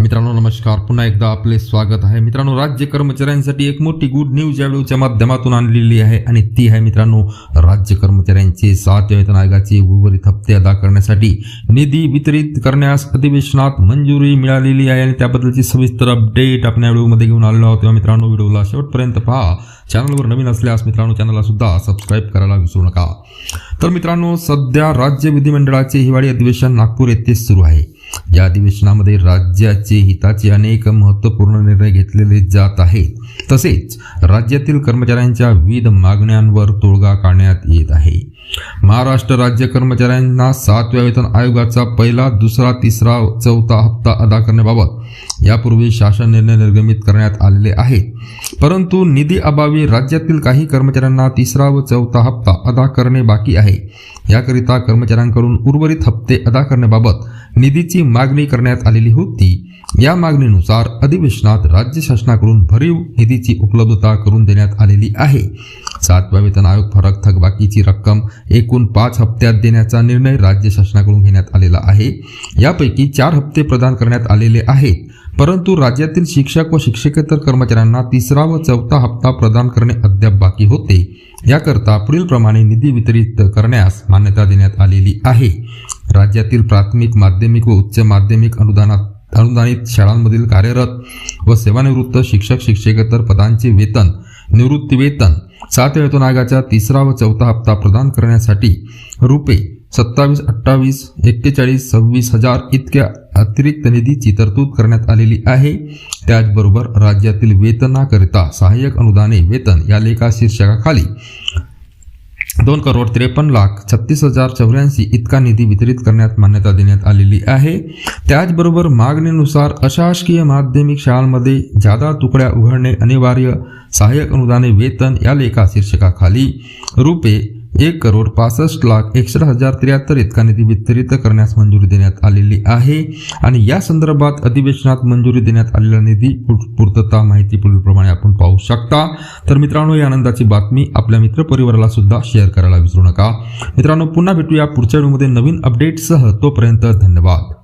मित्रांनो नमस्कार. पुन्हा एकदा आपले स्वागत आहे. मित्रांनो राज्य कर्मचाऱ्यांसाठी एक मोठी गुड न्यूज या व्हिडिओच्या माध्यमातून आणलेली आहे आणि ती आहे मित्रांनो राज्य कर्मचाऱ्यांचे सात वेतन आयोगाचे उर्वरित हप्ते अदा करण्यासाठी निधी वितरित करण्यास अधिवेशनात मंजुरी मिळालेली आहे आणि त्याबद्दलची सविस्तर अपडेट आपण या व्हिडिओमध्ये घेऊन आलेलो आहोत. तेव्हा मित्रांनो व्हिडिओला शेवटपर्यंत पहा. चॅनलवर नवीन असल्यास मित्रांनो चॅनलला सुद्धा सबस्क्राईब करायला विसरू नका. तर मित्रांनो सध्या राज्य विधिमंडळाचे हिवाळी अधिवेशन नागपूर येथे सुरू आहे. या अधिवेशनामध्ये राज्याचे हिताचे अनेक महत्त्वपूर्ण निर्णय घेतलेले जात आहेत. तसेच राज्यातील कर्मचाऱ्यांच्या विविध मागण्यांवर तोडगा काढण्यात येत आहे. महाराष्ट्र राज्य कर्मचाऱ्यांना सातव्या वेतन आयोगाचा पहिला दुसरा तिसरा चौथा हप्ता अदा करण्याबाबत यापूर्वी शासन निर्णय निर्गमित करण्यात आलेले आहेत परंतु निधी अभावी राज्यातील काही कर्मचाऱ्यांना तिसरा व चौथा हप्ता अदा करणे बाकी आहे. याकरिता कर्मचाऱ्यांकडून उर्वरित हप्ते अदा करण्याबाबत निधीची मागणी करण्यात आलेली होती. या मागणीनुसार अधिवेशनात राज्य शासनाकडून भरीव निधीची उपलब्धता करून देण्यात आलेली आहे. सातव्या वेतन आयोग फरक थकबाकीची रक्कम एकूण पाच हप्त्यात देण्याचा निर्णय राज्य शासनाकडून घेण्यात आलेला आहे. यापैकी चार हप्ते प्रदान करण्यात आलेले आहेत. परंतु राज्यातील शिक्षक व शिक्षकेतर कर्मचाऱ्यांना तिसरा व चौथा हप्ता प्रदान करणे अद्याप बाकी होते. याकरता पुढीलप्रमाणे निधी वितरित करण्यास मान्यता देण्यात आलेली आहे. राज्यातील प्राथमिक माध्यमिक व उच्च माध्यमिक अनुदानात अनुदानित शाळांमधील कार्यरत व सेवानिवृत्त शिक्षक शिक्षकेतर पदांचे वेतन निवृत्ती वेतन सात वेतन आयोगाच्या तिसरा व चौथा हप्ता प्रदान करण्यासाठी रुपये सत्तावीस अठ्ठावीस एक्केचाळीस सव्वीस हजार इतक्या अतिरिक्त निधीची तरतूद करण्यात आलेली आहे. त्याचबरोबर राज्यातील वेतनाकरिता सहाय्यक अनुदाने वेतन या लेखा शीर्षकाखाली दोन करोड त्रेपन्न लाख छत्तीस हजार चौऱ्याऐंशी इतका निधी वितरित करण्यात मान्यता देण्यात आलेली आहे. त्याचबरोबर मागणीनुसार अशासकीय माध्यमिक शाळांमध्ये जादा तुकड्या उघडणे अनिवार्य सहाय्यक अनुदाने वेतन या लेखा शीर्षकाखाली रुपये एक करोड पासष्ट लाख एकसष्ट हजार त्र्याहत्तर इतका निधी वितरित करण्यास मंजुरी देण्यात आलेली आहे. आणि या संदर्भात अधिवेशनात मंजुरी देण्यात आलेला निधी पूर्तता माहिती पुढीलप्रमाणे आपण पाहू शकता. तर मित्रांनो या आनंदाची बातमी आपल्या मित्रपरिवाराला सुद्धा शेअर करायला विसरू नका. मित्रांनो पुन्हा भेटूया पुढच्या व्हिडिओमध्ये नवीन अपडेटसह तोपर्यंत धन्यवाद.